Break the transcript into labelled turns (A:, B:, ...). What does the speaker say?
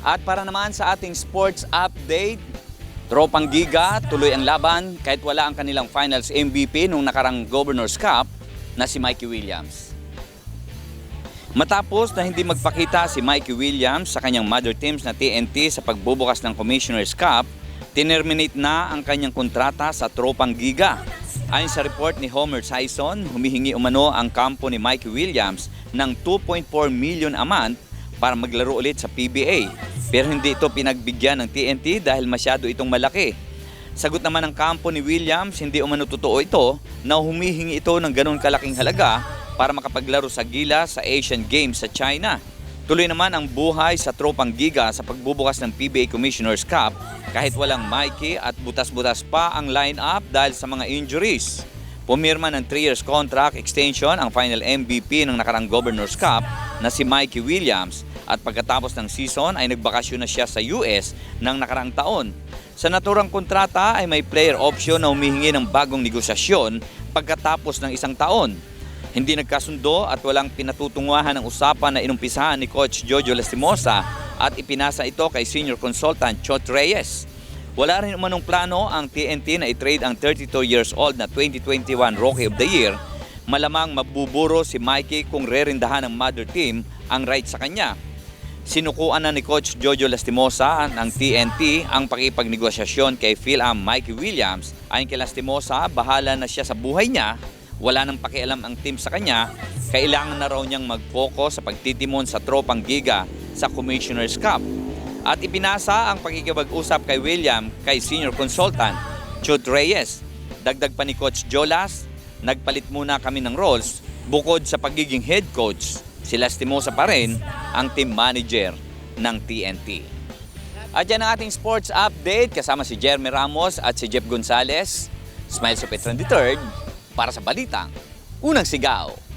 A: At para naman sa ating sports update, Tropang Giga, tuloy ang laban kahit wala ang kanilang finals MVP nung nakarang Governor's Cup na si Mikey Williams. Matapos na hindi magpakita si Mikey Williams sa kanyang mother teams na TNT sa pagbubukas ng Commissioner's Cup, tinerminate na ang kanyang kontrata sa Tropang Giga. Ayon sa report ni Homer Sison, humihingi umano ang kampo ni Mikey Williams ng 2.4 million a month para maglaro ulit sa PBA. Pero hindi ito pinagbigyan ng TNT dahil masyado itong malaki. Sagot naman ng kampo ni Williams, hindi umano totoo ito na humihingi ito ng ganun kalaking halaga para makapaglaro sa gila sa Asian Games sa China. Tuloy naman ang buhay sa tropang giga sa pagbubukas ng PBA Commissioner's Cup kahit walang Mikey at butas-butas pa ang line-up dahil sa mga injuries. Pumirma ng 3 years contract extension ang final MVP ng nakarang Governor's Cup na si Mikey Williams at pagkatapos ng season ay nagbakasyon na siya sa US ng nakarang taon. Sa naturang kontrata ay may player option na humihingi ng bagong negosasyon pagkatapos ng isang taon. Hindi nagkasundo at walang pinatutunguhan ng usapan na inumpisahan ni Coach Jojo Lastimosa at ipinasa ito kay Senior Consultant Chot Reyes. Wala rin umanong plano ang TNT na i-trade ang 32 years old na 2021 Rookie of the Year. Malamang mabuburo si Mikey kung rerindahan ng mother team ang right sa kanya. Sinukuan na ni Coach Jojo Lastimosa ng TNT ang pakipagnegosasyon kay Phil-Am Mikey Williams. Ayon kay Lastimosa, bahala na siya sa buhay niya wala nang pakialam ang team sa kanya, kailangan na raw niyang mag-focus sa pagtitimon sa tropang giga sa Commissioner's Cup. At ipinasa ang pakikipag-usap kay William kay senior consultant Chud Reyes. Dagdag pa ni Coach Jolas, nagpalit muna kami ng roles bukod sa pagiging head coach. Si Lastimosa pa rin ang team manager ng TNT. At yan ang ating sports update kasama si Jeremy Ramos at si Jeff Gonzalez. Smile sa Petron III para sa Balitang Unang Sigaw.